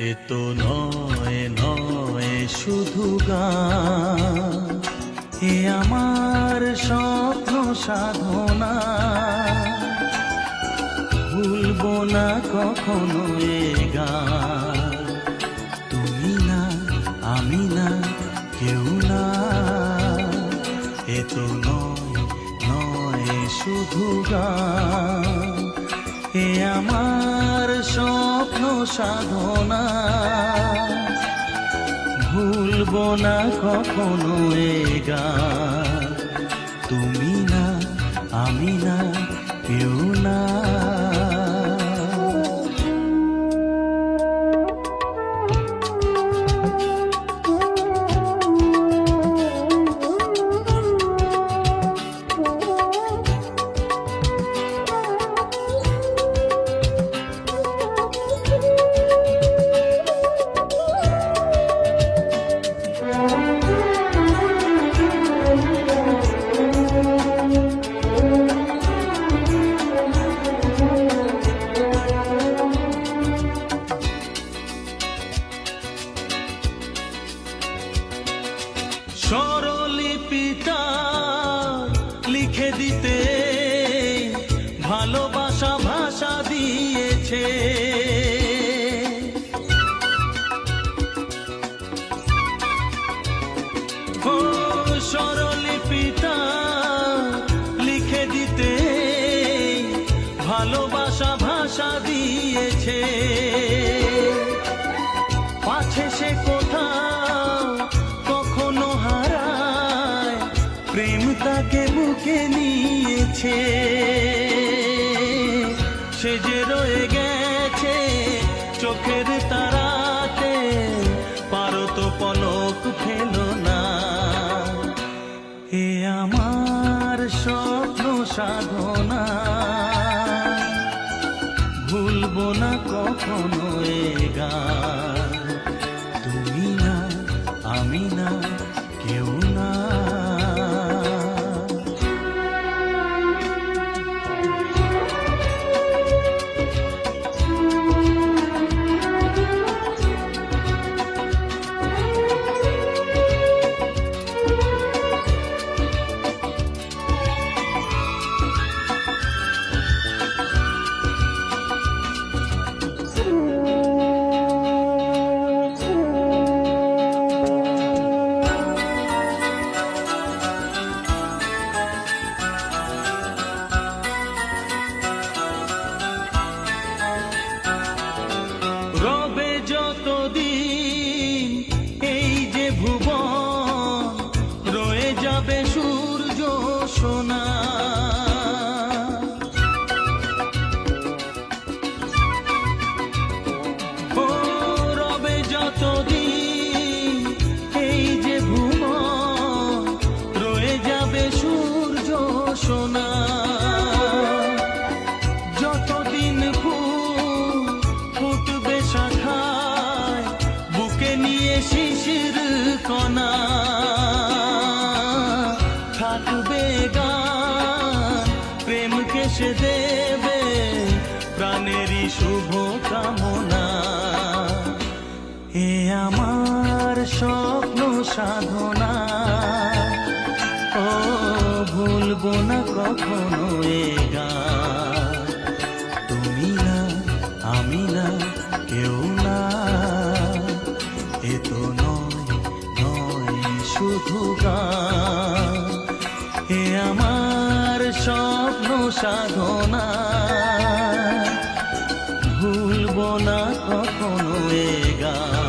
এতো নয় নয় শুধু গান। এ আমার স্বপ্ন সাধনা। ভুলব না কখনো এ গান। তুমি না, আমি না, কেউ না। এতো নয় নয় শুধু গান। এ আমার স্বপ্ন সাধনা। ভুলব না কখনো এ গান। দিতে ভালোবাসা ভাষা দিয়েছে। লিখে দিতে ভালোবাসা ভাষা দিয়েছে। সে কখনো হারায়, প্রেম তাকে বুকে নিয়েছে সে যে রয়ে গেছে চোখের তারাতে পারো তো পলক ফেলো না। এ আমার স্বপ্ন সাধনা, ভুলবো না কখনো এ গান। তুমি না, আমি না, কেউ যাবে সূর্য সোনা। সোনা। যতদিন ফুল ফুটবে শাখায় বুকে নিয়ে শিশির কণা। গান প্রেম সে দেবে প্রাণেরই শুভ কামনা এ আমার স্বপ্ন সাধনা ও ভুলবো না কখনো এ গান আমার স্বপ্ন সাধনা। ভুলব না কখনো এ গান।